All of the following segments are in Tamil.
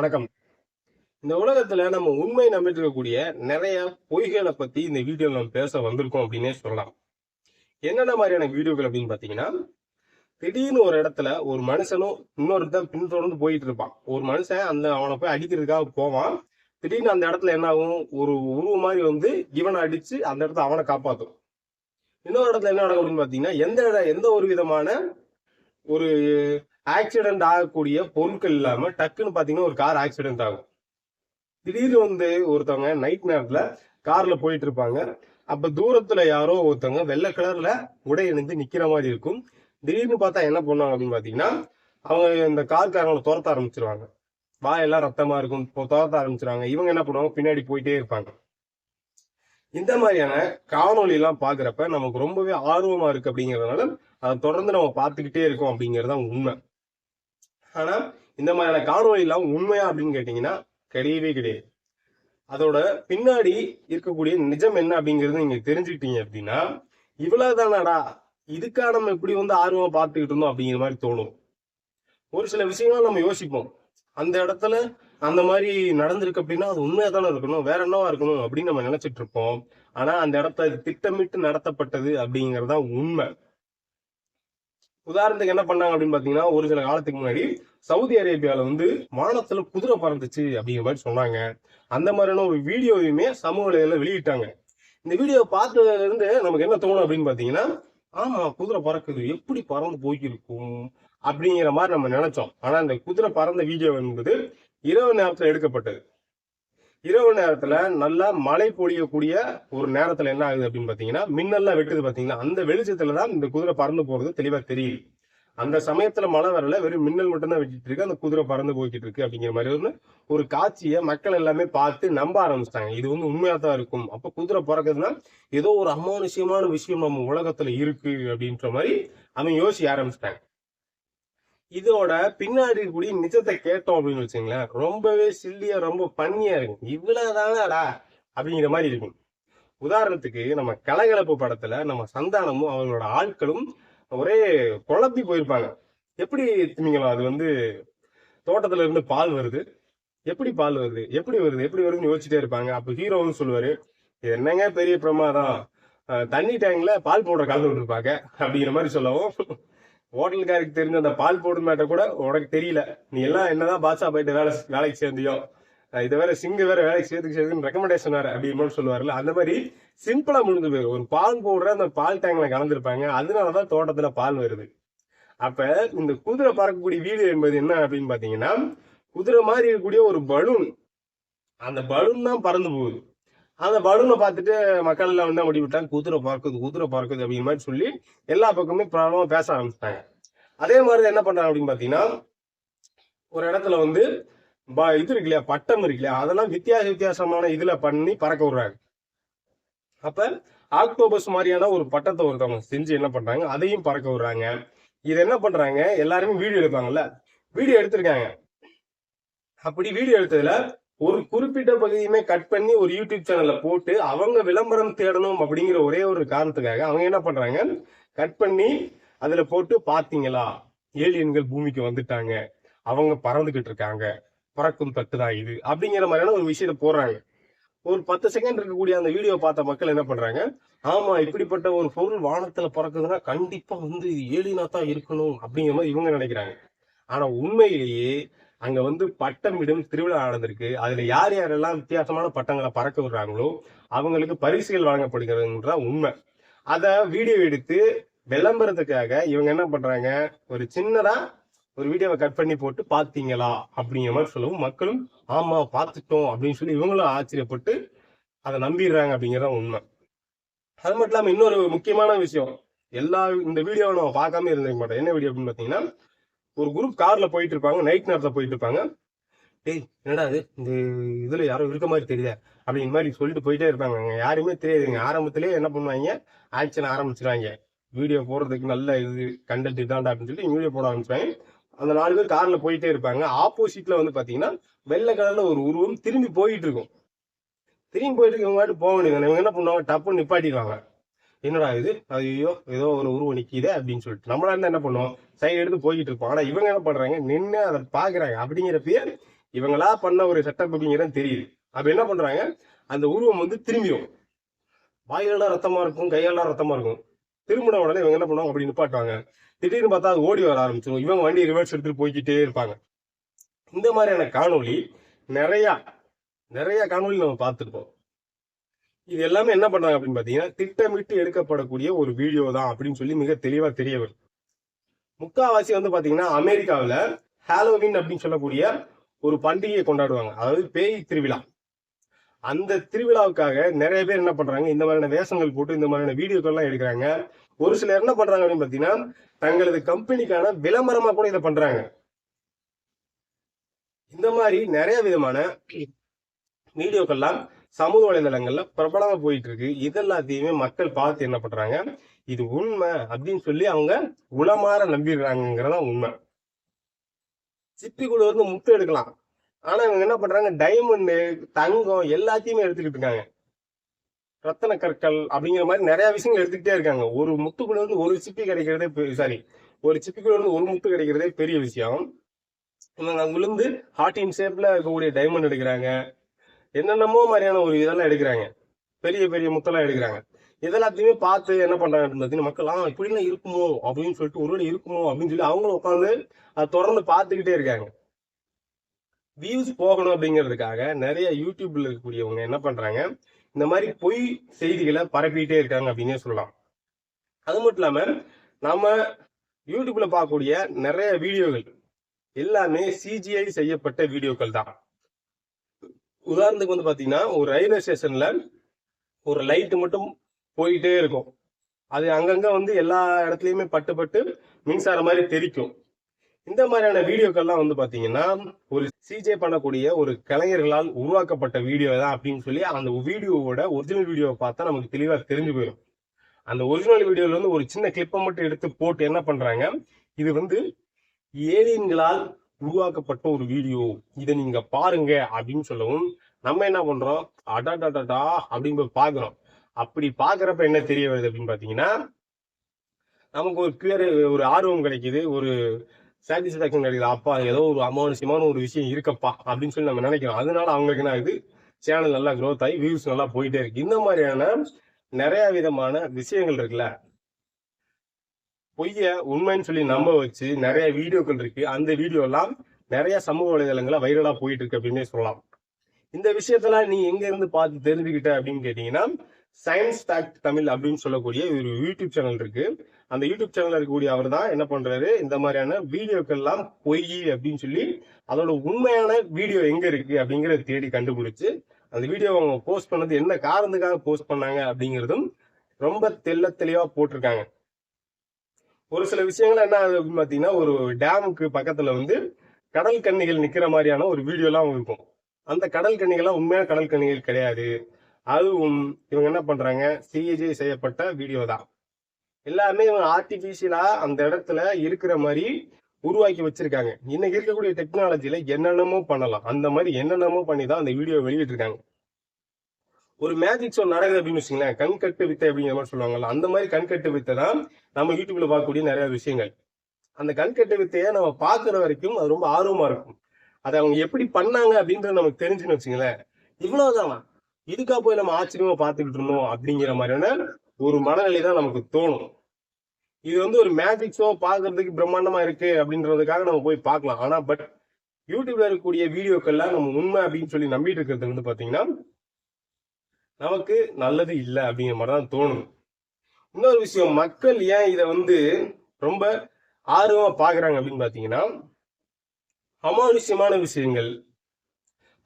வணக்கம். இந்த உலகத்துல நம்ம உண்மை நம்பிட்டு இருக்கக்கூடிய நிறைய பொய்களை பத்தி இந்த வீடியோல நம்ம பேச வந்திருக்கோம் அப்படின்னே சொல்லலாம். என்னென்ன மாதிரியான வீடியோக்கள் அப்படின்னு பாத்தீங்கன்னா திடீர்னு ஒரு இடத்துல ஒரு மனுஷனும் இன்னொருத்தன் பின்தொடர்ந்து போயிட்டு இருப்பான் ஒரு மனுஷன் அந்த அவனை போய் அடிக்கிறதுக்காக போவான். திடீர்னு அந்த இடத்துல என்ன ஆகும்? ஒரு உருவம் மாதிரி வந்து இவனை அடிச்சு அந்த இடத்த அவனை காப்பாற்றும் இன்னொரு இடத்துல என்ன நடக்கும் அப்படின்னு பாத்தீங்கன்னா எந்த இடம் எந்த ஒரு விதமான ஒரு ஆக்சிடென்ட் ஆகக்கூடிய பொருட்கள் இல்லாம டக்குன்னு பாத்தீங்கன்னா ஒரு கார் ஆக்சிடென்ட் ஆகும். திடீர்னு வந்து ஒருத்தவங்க நைட் நேரத்துல கார்ல போயிட்டு இருப்பாங்க. அப்ப தூரத்துல யாரோ ஒருத்தவங்க வெள்ளை கலர்ல உடை அணிந்து நிக்கிற மாதிரி இருக்கும். திடீர்னு பார்த்தா என்ன பண்ணுவாங்க அப்படின்னு பாத்தீங்கன்னா அவங்க இந்த கார்காரங்களை துரத்த ஆரம்பிச்சிருவாங்க. வாயெல்லாம் ரத்தமா இருக்கும் இப்போ துரத்த ஆரம்பிச்சிருவாங்க. இவங்க என்ன பண்ணுவாங்க? பின்னாடி போயிட்டே இருப்பாங்க. இந்த மாதிரியான காணொலி எல்லாம் பாக்குறப்ப நமக்கு ரொம்பவே ஆர்வமா இருக்கு அப்படிங்கறதுனால அதை தொடர்ந்து நம்ம பார்த்துக்கிட்டே இருக்கோம் அப்படிங்கிறது தான் உண்மை. ஆனா இந்த மாதிரியான காணொளி எல்லாம் உண்மையா அப்படின்னு கேட்டீங்கன்னா கிடையவே கிடையாது. அதோட பின்னாடி இருக்கக்கூடிய நிஜம் என்ன அப்படிங்கிறது நீங்க தெரிஞ்சுக்கிட்டீங்க அப்படின்னா இவ்வளவுதானடா இதுக்கா நம்ம இப்படி வந்து ஆர்வம் பார்த்துக்கிட்டு இருந்தோம் அப்படிங்கிற மாதிரி தோணும். ஒரு சில விஷயங்கள் நம்ம யோசிப்போம். அந்த இடத்துல அந்த மாதிரி நடந்திருக்கு அப்படின்னா அது உண்மையா தானே இருக்கணும் வேற என்னவா இருக்கணும் அப்படின்னு நம்ம நினைச்சிட்டு இருப்போம். ஆனா அந்த இடத்த திட்டமிட்டு நடத்தப்பட்டது அப்படிங்கறது தான் உண்மை. உதாரணத்துக்கு என்ன பண்ணாங்க அப்படின்னு பாத்தீங்கன்னா ஒரு சில காலத்துக்கு முன்னாடி சவுதி அரேபியால வந்து வானத்துல குதிரை பறந்துச்சு அப்படிங்கிற மாதிரி சொன்னாங்க. அந்த மாதிரியான ஒரு வீடியோவையுமே சமூக வலைதளத்துல வெளியிட்டாங்க. இந்த வீடியோ பார்த்ததுல இருந்து நமக்கு என்ன தோணும் அப்படின்னு பாத்தீங்கன்னா ஆமா குதிரை பறக்குது. எப்படி பறந்து போயிருக்கும் அப்படிங்கிற மாதிரி நம்ம நினைச்சோம். ஆனா இந்த குதிரை பறந்த வீடியோ என்பது இரவு நேரத்துல எடுக்கப்பட்டது. இரவு நேரத்துல நல்லா மழை பொழியக்கூடிய ஒரு நேரத்துல என்ன ஆகுது அப்படின்னு பாத்தீங்கன்னா மின்னல்லாம் வெட்டுது பாத்தீங்கன்னா அந்த வெளிச்சத்துல தான் இந்த குதிரை பறந்து போறது தெளிவா தெரியுது. அந்த சமயத்துல மழை வரல வெறும் மின்னல் மட்டும் தான் வெட்டிட்டு இருக்கு அந்த குதிரை பறந்து போய்கிட்டு இருக்கு அப்படிங்கிற மாதிரி ஒரு ஒரு காட்சியை மக்கள் எல்லாமே பார்த்து நம்ப ஆரம்பிச்சிட்டாங்க. இது வந்து உண்மையா தான் இருக்கும். அப்ப குதிரை பறக்குதுன்னா ஏதோ ஒரு அமானுஷ்யமான விஷயம் நம்ம உலகத்துல இருக்கு அப்படின்ற மாதிரி அவன் யோசிக்க ஆரம்பிச்சிட்டாங்க. இதோட பின்னாடி இருக்கக்கூடிய நிஜத்தை கேட்டோம் அப்படின்னு வச்சுங்களேன் ரொம்பவே சில்லியா ரொம்ப பண்ணியா இருக்கும். இவ்வளவுதானடா அப்படிங்கிற மாதிரி இருக்கும். உதாரணத்துக்கு நம்ம கலகலப்பு படத்துல நம்ம சந்தானமும் அவங்களோட ஆட்களும் ஒரே குழப்பி போயிருப்பாங்க. எப்படி திமிங்களா அது வந்து தோட்டத்துல இருந்து பால் வருது. எப்படி பால் வருது? எப்படி வருது? எப்படி வருதுன்னு யோசிச்சுட்டே இருப்பாங்க. அப்ப ஹீரோவும் சொல்லுவாரு இது என்னங்க பெரிய பிரமாதம்? தண்ணி டேங்க்ல பால் பவுடர் கலந்து விட்டுருப்பாங்க அப்படிங்கிற மாதிரி சொல்லவும் ஹோட்டல்காருக்கு தெரிஞ்ச அந்த பால் பவுடர் மேட்டர் கூட உனக்கு தெரியல. நீ எல்லாம் என்னதான் பாட்சா போயிட்டு வேலை வேலைக்கு சேர்ந்தியோ இதை வேற சிங்கு வேற வேலைக்கு சேர்த்துக்கு சேர்த்துன்னு ரெக்கமெண்டேஷன் வேற அப்படின்னு சொல்லுவார்ல அந்த மாதிரி சிம்பிளா முடிஞ்சு போயிடும் ஒரு பால் போடுற அந்த பால் டேங்க்ல கலந்துருப்பாங்க. அதனாலதான் தோட்டத்துல பால் வருது. அப்ப இந்த குதிரை பறக்கக்கூடிய வீடு என்பது என்ன அப்படின்னு பாத்தீங்கன்னா குதிரை மாதிரி இருக்கக்கூடிய ஒரு பலூன் அந்த பலூன் தான் பறந்து போகுது. அந்த பலூனை பார்த்துட்டு மக்கள் எல்லாம் வந்து முடிவு விட்டாங்க. குதிரை பறக்குது குதிரை பறக்குது அப்படிங்கிற மாதிரி சொல்லி எல்லா பக்கமே ப்ராப்ளமா பேச ஆரம்பிச்சிட்டாங்க. அதே மாதிரி என்ன பண்றாங்க அப்படின்னு பார்த்தீங்கன்னா ஒரு இடத்துல வந்து ப- இது இருக்கு இல்லையா பட்டம் இருக்கு இல்லையா அதெல்லாம் வித்தியாச வித்தியாசமான இதுல பண்ணி பறக்க விடுறாங்க. அப்ப ஆக்டோபஸ் மாதிரியான ஒரு பட்டத்தை ஒருத்தவங்க செஞ்சு என்ன பண்றாங்க அதையும் பறக்க விடுறாங்க. இது என்ன பண்றாங்க எல்லாருமே வீடியோ எடுப்பாங்கல்ல வீடியோ எடுத்திருக்காங்க. அப்படி வீடியோ எடுத்ததுல ஒரு குறிப்பிட்ட பகுதியுமே கட் பண்ணி ஒரு யூடியூப் சேனல்ல போட்டு அவங்க விளம்பரம் தேடணும் அப்படிங்கிற ஒரே ஒரு காரணத்துக்காக அவங்க என்ன பண்றாங்க? கட் பண்ணி அதுல போட்டு பாத்தீங்களா ஏலியன்கள் பூமிக்கு வந்துட்டாங்க. அவங்க பறந்துகிட்டு இருக்காங்க. பறக்கும் தட்டு தான் இது. அப்படிங்கிற மாதிரியான ஒரு விஷயத்த போடுறாங்க. ஒரு பத்து செகண்ட் இருக்கக்கூடிய அந்த வீடியோ பார்த்த மக்கள் என்ன பண்றாங்க? ஆமா இப்படிப்பட்ட ஒரு பொருள் வானத்துல பறக்குதுன்னா கண்டிப்பா வந்து இது தான் இருக்கணும் அப்படிங்கிற மாதிரி இவங்க நினைக்கிறாங்க. ஆனா உண்மையிலேயே அங்க வந்து பட்டமிடும் திருவிழா நடந்திருக்கு. அதுல யார் யாரெல்லாம் வித்தியாசமான பட்டங்களை பறக்க விடுறாங்களோ அவங்களுக்கு பரிசுகள் வழங்கப்படுகிறதுன்ற உண்மை. அத வீடியோ எடுத்து விளம்பரத்துக்காக இவங்க என்ன பண்றாங்க? ஒரு சின்னதா ஒரு வீடியோவை கட் பண்ணி போட்டு பாத்தீங்களா அப்படிங்கிற மாதிரி சொல்லவும் மக்களும் ஆமா பார்த்துட்டோம் அப்படின்னு சொல்லி இவங்களும் ஆச்சரியப்பட்டு அதை நம்பிடுறாங்க அப்படிங்கறத உண்மை. அது மட்டும் இல்லாம இன்னொரு முக்கியமான விஷயம். எல்லா இந்த வீடியோவை நம்ம பார்க்காம இருந்திருக்க மாட்டோம். என்ன வீடியோ அப்படின்னு பாத்தீங்கன்னா ஒரு குரூப் கார்ல போயிட்டு இருப்பாங்க நைட் நேரத்தில் போயிட்டு இருப்பாங்க. டேய் என்னடா இது? இந்த இதுல யாரோ இருக்க மாதிரி தெரியுதா அப்படிங்கிற மாதிரி சொல்லிட்டு போயிட்டே இருப்பாங்க. யாருமே தெரியாதுங்க. ஆரம்பத்திலேயே என்ன பண்ணுவாங்க? ஆக்ஷன் ஆரம்பிச்சிருவாங்க. வீடியோ போடுறதுக்கு நல்ல இது கண்டென்ட் இதாண்டா அப்படின்னு சொல்லி வீடியோ போட ஆரம்பிச்சிருவாங்க. அந்த நாலு பேர் கார்ல போயிட்டே இருப்பாங்க. ஆப்போசிட்ல வந்து பாத்தீங்கன்னா வெள்ளை கலர்ல ஒரு உருவம் திரும்பி போயிட்டு இருக்கும். திரும்பி போயிட்டு இருக்கவங்க போக வேண்டியது இவங்க என்ன பண்ணுவாங்க? டப்புன்னு நிப்பாட்டிடுவாங்க. என்னடா இது? ஐயோ ஏதோ ஒரு உருவம் நிக்குதே அப்படின்னு சொல்லிட்டு. நம்மளா இருந்தா என்ன பண்ணுவோம்? சைடு எடுத்து போய்கிட்டு இருப்போம். ஆனா இவங்க என்ன பண்றாங்க? நின்று அதை பாக்குறாங்க பேர் இவங்களா பண்ண ஒரு செட்டப் அப்படிங்கிறது தெரியுது. அப்ப என்ன பண்றாங்க? அந்த உருவம் வந்து திரும்பிடும் வாயிலெல்லாம் ரத்தமா இருக்கும் கையெல்லாம் ரத்தமா இருக்கும். திரும்பின உடனே இவங்க என்ன பண்ணுவாங்க? அப்படி நிப்பாட்டுவாங்க. திடீர்னு பார்த்தா அது ஓடி வர ஆரம்பிச்சிடும் இவங்க வண்டி ரிவர்ஸ் எடுத்துட்டு போய்க்கிட்டே இருப்பாங்க. இந்த மாதிரியான காணொளி நிறைய நிறைய காணொலி நம்ம பார்த்துருப்போம் இது எல்லாமே என்ன பண்றாங்க அப்படின்னு பார்த்தீங்கன்னா திட்டமிட்டு எடுக்கப்படக்கூடிய ஒரு வீடியோ தான் அப்படின்னு சொல்லி மிக தெளிவா தெரிய வருது. முக்காவாசி வந்து பாத்தீங்கன்னா அமெரிக்காவில ஹாலோவின் அப்படின்னு சொல்லக்கூடிய ஒரு பண்டிகையை கொண்டாடுவாங்க. அதாவது பேய் திருவிழா. அந்த திருவிழாவுக்காக நிறைய பேர் என்ன பண்றாங்க இந்த மாதிரியான வேஷங்கள் போட்டு இந்த மாதிரியான வீடியோக்கள் எல்லாம் எடுக்கிறாங்க. ஒரு சிலர் என்ன பண்றாங்க அப்படின்னு பாத்தீங்கன்னா தங்களது கம்பெனிக்கான விளம்பரமா கூட இதை பண்றாங்க. இந்த மாதிரி நிறைய விதமான வீடியோக்கள்லாம் சமூக வலைதளங்கள்ல பிரபலமா போயிட்டு இருக்கு இதெல்லாத்தையுமே மக்கள் பார்த்து என்ன பண்றாங்க இது உண்மை அப்படின்னு சொல்லி அவங்க உளமாற நம்பிடுறாங்கிறதா உண்மை. சிப்பிக்குள்ள இருந்து முத்து எடுக்கலாம். ஆனா இவங்க என்ன பண்றாங்க டைமண்ட் தங்கம் எல்லாத்தையுமே எடுத்துக்கிட்டு இருக்காங்க. ரத்தன கற்கள் அப்படிங்கிற மாதிரி நிறைய விஷயங்கள் எடுத்துக்கிட்டே இருக்காங்க. ஒரு முத்துக்குள்ள இருந்து ஒரு சிப்பி கிடைக்கிறதே சாரி ஒரு சிப்பிக்குள்ள இருந்து ஒரு முத்து கிடைக்கிறதே பெரிய விஷயம். இவங்க விழுந்து ஹார்டின் ஷேப்ல இருக்கக்கூடிய டைமண்ட் எடுக்கிறாங்க. என்னென்னமோ மாதிரியான ஒரு இதெல்லாம் எடுக்கிறாங்க. பெரிய பெரிய முத்தெல்லாம் எடுக்கிறாங்க. இதெல்லாத்தையுமே பார்த்து என்ன பண்றாங்க அப்படின்னு பார்த்தீங்கன்னா மக்கள் ஆ இப்படிலாம் இருக்குமோ? அப்படின்னு சொல்லிட்டு ஒருவேளை இருக்குமோ? அப்படின்னு சொல்லி அவங்களும் உட்காந்து அதை தொடர்ந்து பார்த்துக்கிட்டே இருக்காங்க. வியூஸ் போகணும் அப்படிங்கிறதுக்காக நிறைய யூடியூப்ல இருக்கக்கூடியவங்க என்ன பண்றாங்க இந்த மாதிரி பொய் செய்திகளை பரப்பிட்டே இருக்காங்க அப்படின்னே சொல்லலாம். அது மட்டும் இல்லாம நம்ம யூடியூப்ல பார்க்கக்கூடிய நிறைய வீடியோகள் எல்லாமே சிஜிஐ செய்யப்பட்ட வீடியோக்கள் தான். உதாரணத்துக்கு வந்து பார்த்தீங்கன்னா ஒரு ரயில்வே ஸ்டேஷன்ல ஒரு லைட் மட்டும் போயிட்டே இருக்கும். அது அங்கங்கே வந்து எல்லா இடத்துலையுமே பட்டு பட்டு மின்சாரம் மாதிரி தெரிக்கும். இந்த மாதிரியான வீடியோக்கள்லாம் வந்து பார்த்தீங்கன்னா ஒரு சிஜே பண்ணக்கூடிய ஒரு கலைஞர்களால் உருவாக்கப்பட்ட வீடியோ தான் அப்படின்னு சொல்லி அந்த வீடியோவோட ஒரிஜினல் வீடியோவை பார்த்தா நமக்கு தெளிவாக தெரிஞ்சு போயிடும் அந்த ஒரிஜினல் வீடியோவில் வந்து ஒரு சின்ன கிளிப்பை மட்டும் எடுத்து போட்டு என்ன பண்ணுறாங்க இது வந்து ஏலியன்களால் உருவாக்கப்பட்ட ஒரு வீடியோ. இதை நீங்க பாருங்க அப்படின்னு சொல்லவும் நம்ம என்ன பண்றோம்? அடாடாடாடா அப்படின்னு போய் பாக்குறோம். அப்படி பாக்குறப்ப என்ன தெரிய வருது அப்படின்னு பாத்தீங்கன்னா நமக்கு ஒரு கிளியர் ஒரு ஆர்வம் கிடைக்குது. ஒரு சாட்டிஸ்ஃபேக்ஷன் கிடைக்குது. அப்பா ஏதோ ஒரு அமானுஷ்யமான ஒரு விஷயம் இருக்கப்பா அப்படின்னு சொல்லி நம்ம நினைக்கிறோம். அதனால அவங்களுக்கு என்ன ஆகுது? சேனல் நல்லா க்ரோத் ஆகி வியூஸ் நல்லா போயிட்டே இருக்கு. இந்த மாதிரியான நிறைய விதமான விஷயங்கள் இருக்குல்ல. பொய்ய உண்மைன்னு சொல்லி நம்ப வச்சு நிறைய வீடியோக்கள் இருக்கு. அந்த வீடியோ எல்லாம் நிறைய சமூக வலைதளங்கள வைரலா போயிட்டு இருக்கு அப்படின்னே சொல்லலாம். இந்த விஷயத்தெல்லாம் நீ எங்க இருந்து பார்த்து தெரிஞ்சுக்கிட்ட அப்படின்னு கேட்டீங்கன்னா சயின்ஸ் ஃபேக்ட் தமிழ் அப்படின்னு சொல்லக்கூடிய ஒரு யூடியூப் சேனல் இருக்கு. அந்த யூடியூப் சேனல்ல இருக்கக்கூடிய அவர் தான் என்ன பண்றாரு? இந்த மாதிரியான வீடியோக்கள் எல்லாம் பொய் அப்படின்னு சொல்லி அதோட உண்மையான வீடியோ எங்க இருக்கு அப்படிங்கறத தேடி கண்டுபிடிச்சு அந்த வீடியோ அவங்க போஸ்ட் பண்ணது என்ன காரணத்துக்காக போஸ்ட் பண்ணாங்க அப்படிங்கிறதும் ரொம்ப தெள்ள தெளிவா போட்டிருக்காங்க. ஒரு சில விஷயங்கள் என்ன ஆகுது அப்படின்னு ஒரு டேமுக்கு பக்கத்துல வந்து கடல் கன்னிகள் நிக்கிற மாதிரியான ஒரு வீடியோலாம் இருக்கும். அந்த கடல் கன்னிகள்லாம் உண்மையான கடல் கன்னிகள் கிடையாது. அதுவும் இவங்க என்ன பண்றாங்க? சிஏஜி செய்யப்பட்ட வீடியோ தான். எல்லாமே இவங்க ஆர்டிபிஷியலா அந்த இடத்துல இருக்கிற மாதிரி உருவாக்கி வச்சிருக்காங்க. இன்னைக்கு இருக்கக்கூடிய டெக்னாலஜியில என்னென்னமோ பண்ணலாம். அந்த மாதிரி என்னென்னமோ பண்ணி தான் அந்த வீடியோ வெளியிட்டிருக்காங்க. ஒரு மேஜிக் ஷோ நடக்குது அப்படின்னு வச்சுங்களேன் கண்கட்டு வித்தை அப்படிங்கிற மாதிரி சொல்லுவாங்கல்ல அந்த மாதிரி கண்கட்டு வித்தை தான் நம்ம யூடியூப்ல பார்க்கக்கூடிய நிறைய விஷயங்கள். அந்த கண்கட்டு வித்தையை நம்ம பார்க்குற வரைக்கும் அது ரொம்ப ஆர்வமா இருக்கும். அதை அவங்க எப்படி பண்ணாங்க அப்படின்றது நமக்கு தெரிஞ்சுன்னு வச்சுங்களேன் இவ்வளவுதானா. இதுக்கா போய் நம்ம ஆச்சரியமா பார்த்துக்கிட்டு இருந்தோம் அப்படிங்கிற மாதிரியான ஒரு மனநிலை தான் நமக்கு தோணும். இது வந்து ஒரு மேஜிக் ஷோ பார்க்கறதுக்கு பிரம்மாண்டமா இருக்கு அப்படின்றதுக்காக நம்ம போய் பார்க்கலாம். ஆனா பட் யூடியூப்ல இருக்கக்கூடிய வீடியோக்கள்லாம் நம்ம உண்மை அப்படின்னு சொல்லி நம்பிட்டு இருக்கிறது வந்து பாத்தீங்கன்னா நமக்கு நல்லது இல்லை அப்படிங்கிற மாதிரி தான் தோணும் இன்னொரு விஷயம் மக்கள் ஏன் இதை வந்து ரொம்ப ஆர்வமாக பார்க்குறாங்க அப்படின்னு பார்த்தீங்கன்னா அமானுஷ்யமான விஷயங்கள்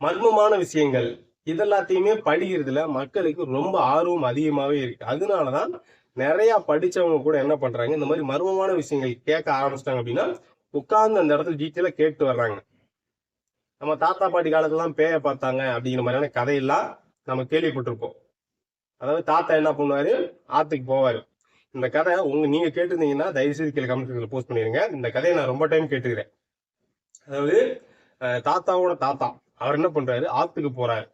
மர்மமான விஷயங்கள் இதெல்லாத்தையுமே படிக்கிறதுல மக்களுக்கு ரொம்ப ஆர்வம் அதிகமாவே இருக்கு. அதனாலதான் நிறையா படித்தவங்க கூட என்ன பண்ணுறாங்க இந்த மாதிரி மர்மமான விஷயங்கள் கேட்க ஆரம்பிச்சிட்டாங்க அப்படின்னா உட்கார்ந்து அந்த இடத்துல டீட்டெயிலாக கேட்டு வர்றாங்க. நம்ம தாத்தா பாட்டி காலத்துலாம் பேய பார்த்தாங்க அப்படிங்கிற மாதிரியான கதையெல்லாம் நம்ம கேள்விப்பட்டிருப்போம். அதாவது தாத்தா என்ன பண்ணுவாரு? ஆத்துக்கு போவாரு. இந்த கதை உங்க நீங்க கேட்டிருந்தீங்கன்னா தயவு செய்து கீழே கமெண்ட்ல போஸ்ட் பண்ணிருங்க. இந்த கதையை நான் ரொம்ப டைம் கேட்டுக்கிறேன். அதாவது தாத்தாவோட தாத்தா அவர் என்ன பண்றாரு? ஆத்துக்கு போறாரு.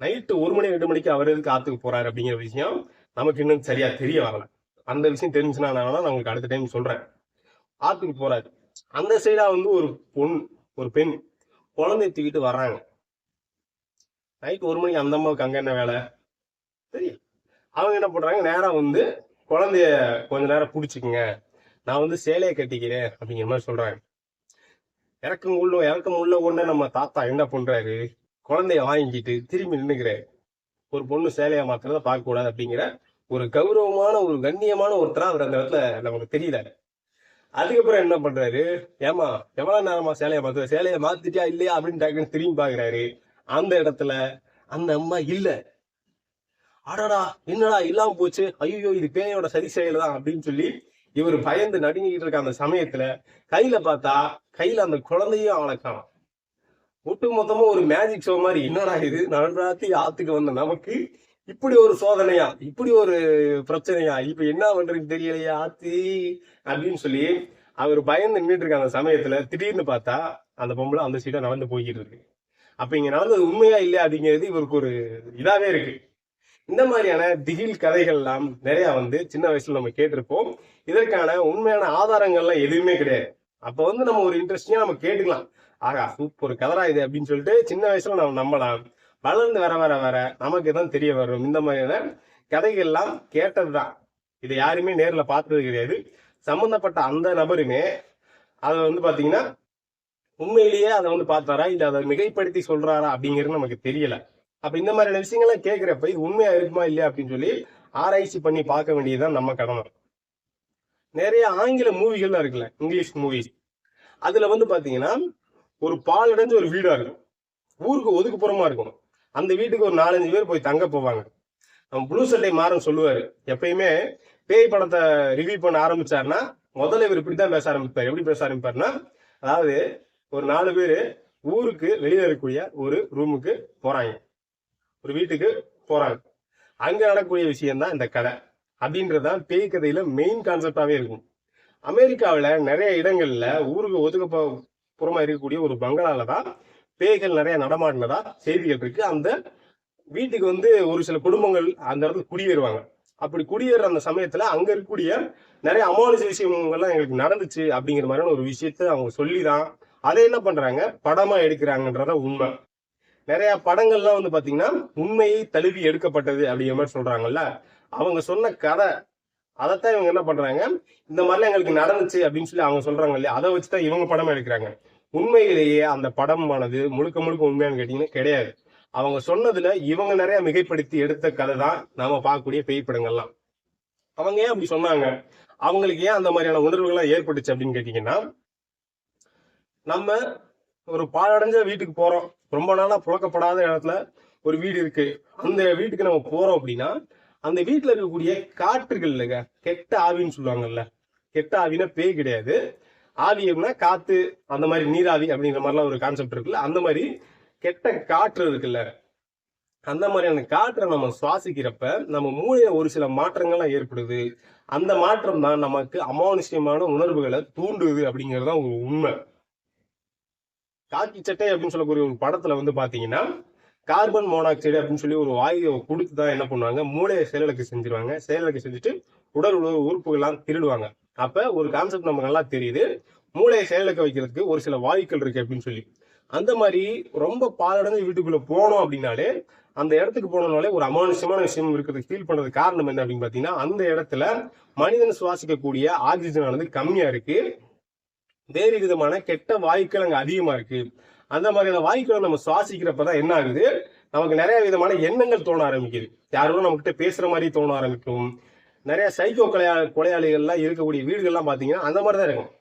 நைட்டு ஒரு மணி ரெண்டு மணிக்கு அவர் எதுக்கு ஆத்துக்கு போறாரு அப்படிங்கிற விஷயம் நமக்கு இன்னும் சரியா தெரிய வரல. அந்த விஷயம் தெரிஞ்சுன்னா நான் நான் உங்களுக்கு அடுத்த டைம் சொல்றேன். ஆத்துக்கு போறாரு. அந்த சைடா வந்து ஒரு பொண் ஒரு பெண் குழந்தைய தூக்கிட்டு வர்றாங்க. நைட் ஒரு மணிக்கு அந்த அம்மாவுக்கு அங்க என்ன வேலை? சரி. அவங்க என்ன பண்றாங்க? நேராக வந்து குழந்தைய கொஞ்ச நேரம் பிடிச்சிக்குங்க. நான் வந்து சேலையை கட்டிக்கிறேன் அப்படிங்கிற மாதிரி சொல்கிறாங்க இறக்கம் உள்ள இறக்கம் உள்ள உடனே நம்ம தாத்தா என்ன பண்றாரு? குழந்தைய வாங்கிட்டு திரும்பி நின்னுக்கிறாரு. ஒரு பொண்ணு சேலையை மாத்திரத பார்க்கக்கூடாது அப்படிங்கிற ஒரு கௌரவமான ஒரு கண்ணியமான ஒருத்தரா அவர் அந்த இடத்துல நமக்கு தெரியல. அதுக்கப்புறம் என்ன பண்றாரு? ஏமா எவ்வளவு நேரமா சேலையை மாத்துற? சேலையை மாத்திட்டியா இல்லையா அப்படின்னு டக்குன்னு திரும்பி பாக்குறாரு அந்த இடத்துல அந்த அம்மா இல்ல. அடடா என்னடா இல்லாம போச்சு? ஐயோ இது பேயோட சரி செயல் தான் அப்படின்னு சொல்லி இவர் பயந்து நடுங்கிட்டு இருக்க அந்த சமயத்துல கையில பார்த்தா கையில அந்த குழந்தையும் அவளை காணும். ஒட்டு மொத்தமா ஒரு மேஜிக் ஷோ மாதிரி என்னடா இது? நன்றாத்தி ஆத்துக்கு வந்த நமக்கு? இப்படி ஒரு சோதனையா? இப்படி ஒரு பிரச்சனையா? இப்ப என்ன பண்றதுன்னு தெரியலையா ஆத்தி அப்படின்னு சொல்லி அவர் பயந்து நின்றுட்டு இருக்க அந்த சமயத்துல திடீர்னு பார்த்தா அந்த பொம்பளை அந்த சீட்டை நடந்து போய்கிட்டு இருக்கு. அப்படிங்கிறனால இங்க உண்மையா இல்லையா அப்படிங்கிறது இவருக்கு ஒரு இதாவே இருக்கு. இந்த மாதிரியான திகில் கதைகள்லாம் நிறைய வந்து சின்ன வயசுல நம்ம கேட்டிருப்போம். இதற்கான உண்மையான ஆதாரங்கள்லாம் எதுவுமே கிடையாது. அப்ப வந்து நம்ம ஒரு இன்ட்ரெஸ்டிங்கா நம்ம கேட்டுக்கலாம். ஆகா சூப்பர் கதரா இது அப்படின்னு சொல்லிட்டு சின்ன வயசுல நம்ம நம்பலாம். வளர்ந்து வர வர வர நமக்கு தான் தெரிய வரும். இந்த மாதிரியான கதைகள்லாம் கேட்டதுதான். இதை யாருமே நேர்ல பார்த்தது கிடையாது. சம்பந்தப்பட்ட அந்த நபருமே அதை வந்து பாத்தீங்கன்னா உண்மையிலேயே அதை வந்து பார்த்தாரா? இல்ல அதை மிகைப்படுத்தி சொல்றாரா? அப்படிங்கிறது நமக்கு தெரியல. அப்ப இந்த மாதிரியான விஷயங்கள்லாம் கேட்கிறப்ப இது உண்மையா இருக்குமா? இல்லையா? அப்படின்னு சொல்லி ஆராய்ச்சி பண்ணி பார்க்க வேண்டியதுதான் நம்ம கடமை. நிறைய ஆங்கில மூவிகள்லாம் இருக்குல்ல இங்கிலீஷ் மூவிஸ். அதுல வந்து பாத்தீங்கன்னா ஒரு பால் அடைஞ்ச ஒரு வீடா இருக்கும். ஊருக்கு ஒதுக்குப்புறமா இருக்கும். அந்த வீட்டுக்கு ஒரு நாலஞ்சு பேர் போய் தங்க போவாங்க. அவன் ப்ளூ சட்டை மாறன் சொல்லுவாரு. எப்பயுமே பேய் படத்தை ரிவ்யூ பண்ண ஆரம்பிச்சாருன்னா முதல்ல இவர் இப்படிதான் பேச ஆரம்பிப்பார். எப்படி பேச ஆரம்பிப்பாருன்னா அதாவது ஒரு நாலு பேர் ஊருக்கு வெளியில் இருக்கக்கூடிய ஒரு ரூமுக்கு போறாங்க. ஒரு வீட்டுக்கு போறாங்க. அங்க நடக்கக்கூடிய விஷயம்தான் இந்த கதை. அப்படின்றதான் பேய் கதையில மெயின் கான்செப்டாவே இருக்கும். அமெரிக்காவில் நிறைய இடங்கள்ல ஊருக்கு ஒதுக்க புறமா இருக்கக்கூடிய ஒரு பங்களால தான் பேய்கள் நிறைய நடமாடினதா செய்திகள் இருக்கு. அந்த வீட்டுக்கு வந்து ஒரு சில குடும்பங்கள் அந்த இடத்துல குடியேறுவாங்க. அப்படி குடியேற அந்த சமயத்துல அங்க இருக்கக்கூடிய நிறைய அமானுஷ விஷயங்கள்லாம் எங்களுக்கு நடந்துச்சு அப்படிங்கிற மாதிரியான ஒரு விஷயத்த அவங்க சொல்லிதான் அதை என்ன பண்றாங்க? படமா எடுக்கிறாங்கன்றத உண்மை. நிறைய படங்கள்லாம் வந்து பாத்தீங்கன்னா உண்மையை தழுவி எடுக்கப்பட்டது அப்படிங்கிற மாதிரி சொல்றாங்கல்ல? அவங்க சொன்ன கதை அதைத்தான் இவங்க என்ன பண்றாங்க? இந்த மாதிரிலாம் எங்களுக்கு நடந்துச்சு அப்படின்னு சொல்லி அவங்க சொல்றாங்க இல்லையா? அதை வச்சுதான் இவங்க படம் எடுக்கிறாங்க. உண்மையிலேயே அந்த படமானது முழுக்க முழுக்க உண்மையானு கேட்டீங்கன்னா கிடையாது. அவங்க சொன்னதுல இவங்க நிறைய மிகைப்படுத்தி எடுத்த கதை தான் நாம பார்க்கக்கூடிய பேய் படங்கள்லாம். அவங்க ஏன் அப்படி சொன்னாங்க? அவங்களுக்கு ஏன் அந்த மாதிரியான உணர்வுகள்லாம் ஏற்பட்டுச்சு அப்படின்னு கேட்டீங்கன்னா நம்ம ஒரு பாழடைஞ்ச வீட்டுக்கு போறோம். ரொம்ப நாளா புழக்கப்படாத இடத்துல ஒரு வீடு இருக்கு. அந்த வீட்டுக்கு நம்ம போறோம் அப்படின்னா அந்த வீட்டுல இருக்கக்கூடிய காற்றுகள் இல்லைங்க. கெட்ட ஆவின்னு சொல்லுவாங்கல்ல. கெட்ட ஆவினா பேய் கிடையாது. ஆவி அப்படின்னா காத்து அந்த மாதிரி நீராவி அப்படிங்கிற மாதிரிலாம் ஒரு கான்செப்ட் இருக்குல்ல. அந்த மாதிரி கெட்ட காற்று இருக்குல்ல. அந்த மாதிரியான காற்றை நம்ம சுவாசிக்கிறப்ப நம்ம மூளையில ஒரு சில மாற்றங்கள்லாம் ஏற்படுது. அந்த மாற்றம் தான் நமக்கு அமானுஷ்யமான உணர்வுகளை தூண்டுது அப்படிங்கிறது தான் ஒரு உண்மை. காக்கி சட்டை அப்படின்னு சொல்லக்கூடிய ஒரு படத்துல வந்து பாத்தீங்கன்னா கார்பன் மோனாக்சைடு அப்படின்னு சொல்லி ஒரு வாயுவை கொடுத்து தான் என்ன பண்ணுவாங்க? மூளையை செயலுக்கு செஞ்சிருவாங்க. செயலுக்கு செஞ்சுட்டு உடல் உடல் உறுப்புகள்லாம் திருடுவாங்க. அப்ப ஒரு கான்செப்ட் நமக்கு நல்லா தெரியுது. மூளையை செயலுக்கு வைக்கிறதுக்கு ஒரு சில வாயுக்கள் இருக்கு அப்படின்னு சொல்லி. அந்த மாதிரி ரொம்ப பாலடைஞ்சு வீட்டுக்குள்ள போனோம் அப்படின்னாலே அந்த இடத்துக்கு போனோம்னாலே ஒரு அமானுஷ்யமான விஷயம் இருக்கிறது ஃபீல் பண்றது காரணம் என்ன அப்படின்னு பாத்தீங்கன்னா அந்த இடத்துல மனிதன் சுவாசிக்கக்கூடிய ஆக்சிஜன் ஆனது கம்மியா இருக்கு. வேறு விதமான கெட்ட வாயுக்கள் அங்க அதிகமா இருக்கு. அந்த மாதிரியான வாயுக்களை நம்ம சுவாசிக்கிறப்பதான் என்ன ஆகுது? நமக்கு நிறைய விதமான எண்ணங்கள் தோண ஆரம்பிக்குது. யாரோ நம்மகிட்ட பேசுகிற பேசுற மாதிரி தோண ஆரம்பிக்கும். நிறைய சைக்கோ கொலையா கொலையாளிகள்லாம் இருக்கக்கூடிய வீடுகள்லாம் பாத்தீங்கன்னா அந்த மாதிரி தான் இருக்கும்.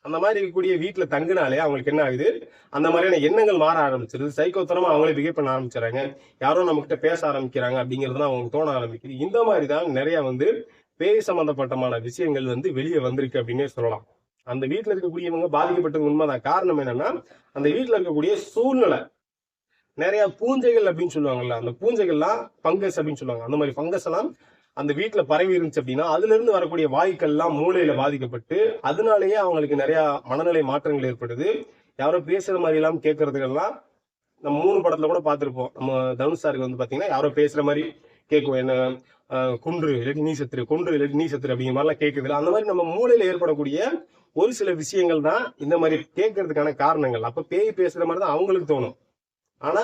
அந்த மாதிரி இருக்கக்கூடிய வீட்டுல தங்குனாலே அவங்களுக்கு என்ன ஆகுது? அந்த மாதிரியான எண்ணங்கள் மாற ஆரம்பிச்சிருது. சைக்கோத்தனமாக அவங்களே பிகேவ் பண்ண ஆரம்பிச்சுறாங்க. யாரோ நம்மகிட்ட பேச ஆரம்பிக்கிறாங்க அப்படிங்கிறதுலாம் அவங்களுக்கு தோண ஆரம்பிக்குது. இந்த மாதிரி தான் நிறைய வந்து பேய் சம்மந்தப்பட்டமான விஷயங்கள் வந்து வெளியே வந்திருக்கு அப்படின்னே சொல்லலாம். அந்த வீட்டில் இருக்கக்கூடியவங்க பாதிக்கப்பட்டது உண்மைதான். காரணம் என்னன்னா அந்த வீட்டில் இருக்கக்கூடிய சூழ்நிலை. நிறைய பூஞ்சைகள் அப்படின்னு சொல்லுவாங்கல்ல அந்த பூஞ்சைகள்லாம் பங்கஸ் அப்படின்னு சொல்லுவாங்க. அந்த மாதிரி பங்கஸ் எல்லாம் அந்த வீட்டில் பரவி இருந்துச்சு அப்படின்னா அதுல இருந்து வரக்கூடிய வாய்க்கள்லாம் மூளையில பாதிக்கப்பட்டு அதனாலேயே அவங்களுக்கு நிறைய மனநிலை மாற்றங்கள் ஏற்படுது. யாரோ பேசுற மாதிரி எல்லாம் கேட்கறதுக்கெல்லாம் நம்ம மூணு படத்துல கூட பார்த்துருப்போம். நம்ம தனுஷ் சாருக்கு வந்து பாத்தீங்கன்னா யாரோ பேசுற மாதிரி கேட்கும் என்ன குன்று இல்லாட்டி நீ சத்துரு குன்று இல்லாட்டி நீ சத்துரு அப்படிங்கிற மாதிரிலாம் கேட்குதுல அந்த மாதிரி நம்ம மூளையில ஏற்படக்கூடிய ஒரு சில விஷயங்கள் தான் இந்த மாதிரி கேட்கறதுக்கான காரணங்கள். அப்ப பேய் பேசுற மாதிரி தான் அவங்களுக்கு தோணும். ஆனா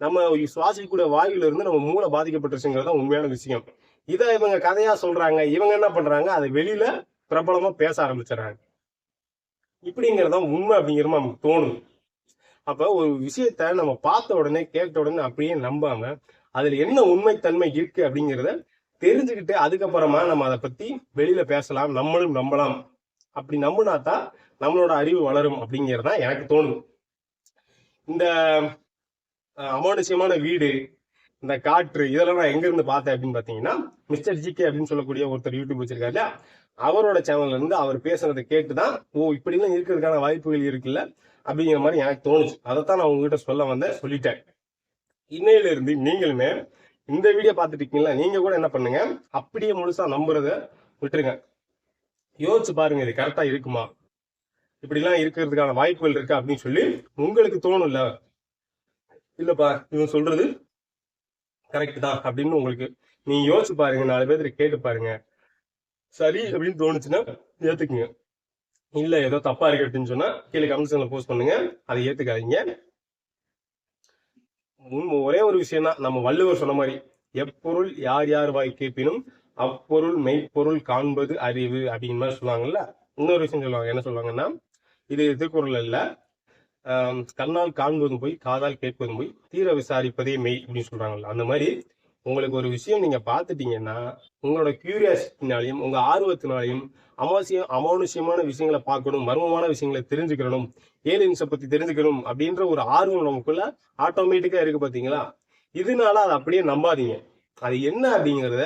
நம்ம சுவாசிக்கக்கூடிய வாயுல இருந்து நம்ம மூளை பாதிக்கப்பட்டுருச்சுங்கிறது தான் உண்மையான விஷயம். இதை இவங்க கதையா சொல்றாங்க. இவங்க என்ன பண்றாங்க? அதை வெளியில பிரபலமா பேச ஆரம்பிச்சிடறாங்க. இப்படிங்கிறதான் உண்மை அப்படிங்கிற மாதிரி நமக்கு தோணும் அப்ப ஒரு விஷயத்த நம்ம பார்த்த உடனே கேட்ட உடனே அப்படியே நம்பாம அதுல என்ன உண்மைத்தன்மை இருக்கு அப்படிங்கிறத தெரிஞ்சுக்கிட்டு அதுக்கப்புறமா நம்ம அதை பத்தி வெளியில பேசலாம் நம்மளும் நம்பலாம். அப்படி நம்பினா தான் நம்மளோட அறிவு வளரும் அப்படிங்கிறது தான் எனக்கு தோணுது. இந்த அமானுஷ்யமான வீடு இந்த காற்று இதெல்லாம் நான் எங்க இருந்து பார்த்தேன் அப்படின்னு பாத்தீங்கன்னா மிஸ்டர் ஜிகே அப்படின்னு சொல்லக்கூடிய ஒருத்தர் யூடியூப் வச்சிருக்காரு இல்லையா? அவரோட சேனல்ல இருந்து அவர் பேசுறதை கேட்டுதான் ஓ இப்படிலாம் இருக்கிறதுக்கான வாய்ப்புகள் இருக்குல்ல? அப்படிங்கிற மாதிரி எனக்கு தோணுச்சு. அதைத்தான் நான் உங்ககிட்ட சொல்ல வந்தேன் சொல்லிட்டேன். இன்னையில இருந்து நீங்களுமே இந்த வீடியோ பார்த்துட்டு இருக்கீங்களா? நீங்க கூட என்ன பண்ணுங்க? அப்படியே முழுசா நம்புறத விட்டுருங்க. யோசிச்சு பாருங்க இது கரெக்டா இருக்குமா? இப்படிலாம் இருக்கிறதுக்கான வாய்ப்புகள் இருக்கா? அப்படின்னு சொல்லி உங்களுக்கு தோணும்ல? இல்லப்பா இவன் சொல்றது கரெக்ட் தான் அப்படின்னு உங்களுக்கு நீங்க யோசிச்சு பாருங்க நாலு பேர்த்துக்கு கேட்டு பாருங்க. சரி அப்படின்னு தோணுச்சுன்னா ஏத்துக்குங்க. இல்ல ஏதோ தப்பா இருக்கு அப்படின்னு சொன்னா கீழே கமெண்ட்ஸ்ல போஸ்ட் பண்ணுங்க. அதை ஏத்துக்காதீங்க. ஒரே ஒரு விஷயம் தான் நம்ம வள்ளுவர் சொன்ன மாதிரி எப்பொருள் யார் யார் வாய் கேட்பினும் அப்பொருள் மெய்ப்பொருள் காண்பது அறிவு அப்படிங்கிற மாதிரி சொல்லுவாங்கல்ல இன்னொரு விஷயம் சொல்லுவாங்க. என்ன சொல்லுவாங்கன்னா இது திருக்குறள் இல்ல கண்ணால் காண்பதும் போய் காதால் கேட்பதும் போய் தீர விசாரிப்பதே மெய் அப்படின்னு சொல்றாங்கல்ல. அந்த மாதிரி உங்களுக்கு ஒரு விஷயம் நீங்க பார்த்துட்டீங்கன்னா உங்களோட கியூரியாசிட்டினாலையும் உங்க ஆர்வத்தினாலையும் அமாவசியம் அமானுஷ்யமான விஷயங்களை பார்க்கணும் மர்மமான விஷயங்களை தெரிஞ்சுக்கணும் ஏலியன்ஸை பத்தி தெரிஞ்சுக்கணும் அப்படின்ற ஒரு ஆர்வம் நமக்குள்ள ஆட்டோமேட்டிக்கா இருக்கு பாத்தீங்களா? இதனால அதை அப்படியே நம்பாதீங்க. அது என்ன அப்படிங்கிறத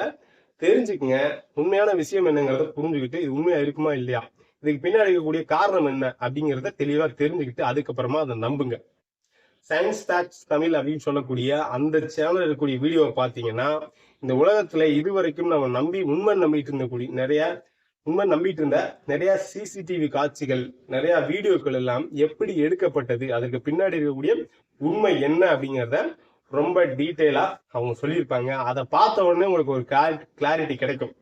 தெரிஞ்சுக்கங்க. உண்மையான விஷயம் என்னங்கிறத புரிஞ்சுக்கிட்டு இது உண்மையா இருக்குமா இல்லையா? இதுக்கு பின்னாடி இருக்கக்கூடிய காரணம் என்ன அப்படிங்கிறத தெளிவா தெரிஞ்சுக்கிட்டு அதுக்கப்புறமா அதை நம்புங்க. சயின்ஸ் ஃபேக்ட்ஸ் தமிழ் அப்படின்னு சொல்லக்கூடிய அந்த சேனல் இருக்கக்கூடிய வீடியோவை பார்த்தீங்கன்னா இந்த உலகத்துல இதுவரைக்கும் நம்ம நம்பி உண்மை நம்பிட்டு இருந்தக்கூடிய நிறைய உண்மை நம்பிட்டு இருந்த நிறைய சிசிடிவி காட்சிகள் நிறைய வீடியோக்கள் எல்லாம் எப்படி எடுக்கப்பட்டது அதுக்கு பின்னாடி இருக்கக்கூடிய உண்மை என்ன அப்படிங்கிறத ரொம்ப டீட்டெயிலா அவங்க சொல்லியிருப்பாங்க. அதை பார்த்த உடனே உங்களுக்கு ஒரு கிளாரிட்டி கிடைக்கும்.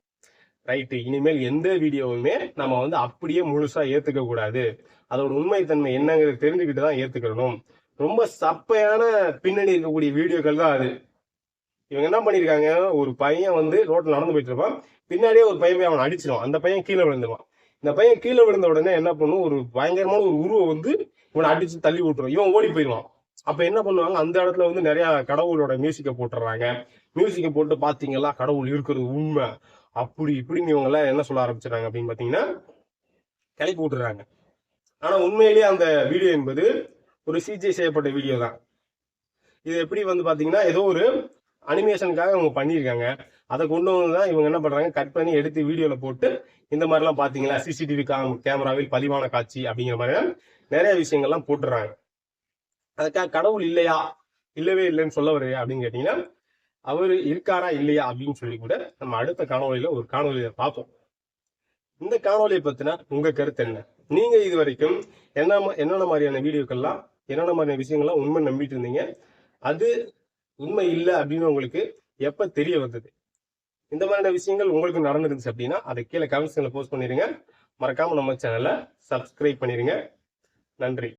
ரைட்டு இனிமேல் எந்த வீடியோவுமே நம்ம வந்து அப்படியே முழுசா ஏத்துக்க கூடாது அதோட உண்மைத்தன்மை என்னங்கிறது தெரிஞ்சுக்கிட்டு தான் ஏத்துக்கணும். ரொம்ப சப்பையான பின்னணி இருக்கக்கூடிய வீடியோக்கள் தான் அது. இவங்க என்ன பண்ணியிருக்காங்க ஒரு பையன் வந்து ரோட்டில் நடந்து போயிட்டு இருப்பான். பின்னாடியே ஒரு பையன் போய் அவனை அடிச்சிடும் அந்த பையன் கீழே விழுந்துருவான். இந்த பையன் கீழே விழுந்த உடனே என்ன பண்ணும்? ஒரு பயங்கரமான ஒரு உருவம் வந்து இவனை அடிச்சு தள்ளி விட்டுரும். இவன் ஓடி போயிடுவான். அப்ப என்ன பண்ணுவாங்க? அந்த இடத்துல வந்து நிறைய கடவுளோட மியூசிக்கை போட்டுறாங்க மியூசிக்கை போட்டு பாத்தீங்களா? கடவுள் இருக்கிறது உண்மை. அப்படி இப்படின்னு இவங்க எல்லாம் என்ன சொல்ல ஆரம்பிச்சிடறாங்க அப்படின்னு பாத்தீங்கன்னா கிளப்பி விட்டுறாங்க ஆனா உண்மையிலேயே அந்த வீடியோ என்பது ஒரு சிஜிஐ செய்யப்பட்ட வீடியோ தான். இது எப்படி வந்து பார்த்தீங்கன்னா ஏதோ ஒரு அனிமேஷனுக்காக அவங்க பண்ணியிருக்காங்க. அதை கொண்டு வந்து தான் இவங்க என்ன பண்ணுறாங்க கட் பண்ணி எடுத்து வீடியோவில் போட்டு இந்த மாதிரிலாம் பார்த்தீங்களா சிசிடிவி கேமராவில் பதிவான காட்சி அப்படிங்கிற மாதிரி நிறைய விஷயங்கள்லாம் போட்டுறாங்க. அதுக்காக கடவுள் இல்லையா? இல்லவே இல்லைன்னு சொல்ல வரையா அப்படின்னு கேட்டீங்கன்னா அவர் இருக்காரா இல்லையா அப்படின்னு சொல்லி கூட நம்ம அடுத்த காணொலியில் ஒரு காணொலியை பார்ப்போம். இந்த காணொலியை பற்றினா உங்கள் கருத்து என்ன? நீங்கள் இது வரைக்கும் என்ன என்னென்ன மாதிரியான வீடியோக்கள்லாம் என்னென்ன மாதிரியான விஷயங்கள்லாம் உண்மை நம்பிட்டு இருந்தீங்க? அது உண்மை இல்லை அப்படின்னு உங்களுக்கு எப்ப தெரிய வந்தது? இந்த மாதிரியான விஷயங்கள் உங்களுக்கு நடந்துருந்துச்சு அப்படின்னா அதை கீழே கமெண்ட்ஸில் போஸ்ட் பண்ணிருங்க. மறக்காம நம்ம சேனலை சப்ஸ்கிரைப் பண்ணிருங்க. நன்றி.